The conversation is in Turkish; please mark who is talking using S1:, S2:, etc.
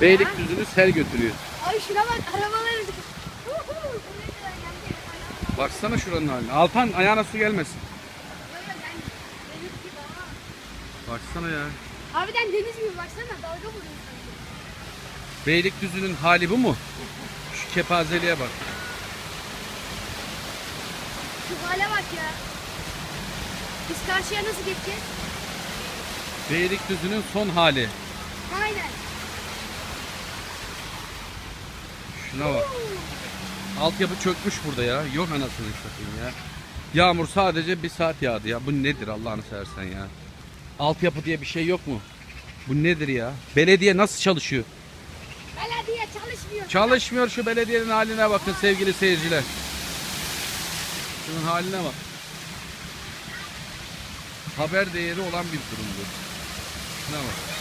S1: Beylikdüzü'nü sel götürüyor.
S2: Ay şuna bak arabaları.
S1: Baksana şuranın haline. Alpan ayağına su gelmesin. Baksana ya.
S2: Harbiden deniz gibi baksana dalga vuruyor.
S1: Beylikdüzü'nün hali bu mu? Şu kepazeliğe bak.
S2: Şu hale bak ya. Biz karşıya nasıl geçeceğiz?
S1: Beylikdüzü'nün son hali.
S2: Aynen.
S1: Şuna bak. Altyapı çökmüş burada ya. Yok anasını satayım ya. Yağmur sadece bir saat yağdı ya. Bu nedir Allah'ını seversen ya. Altyapı diye bir şey yok mu? Bu nedir ya? Belediye nasıl çalışıyor?
S2: Belediye çalışmıyor.
S1: Çalışmıyor şu belediyenin haline bakın sevgili seyirciler. Şunun haline bak. Haber değeri olan bir durum bu. Şuna bak.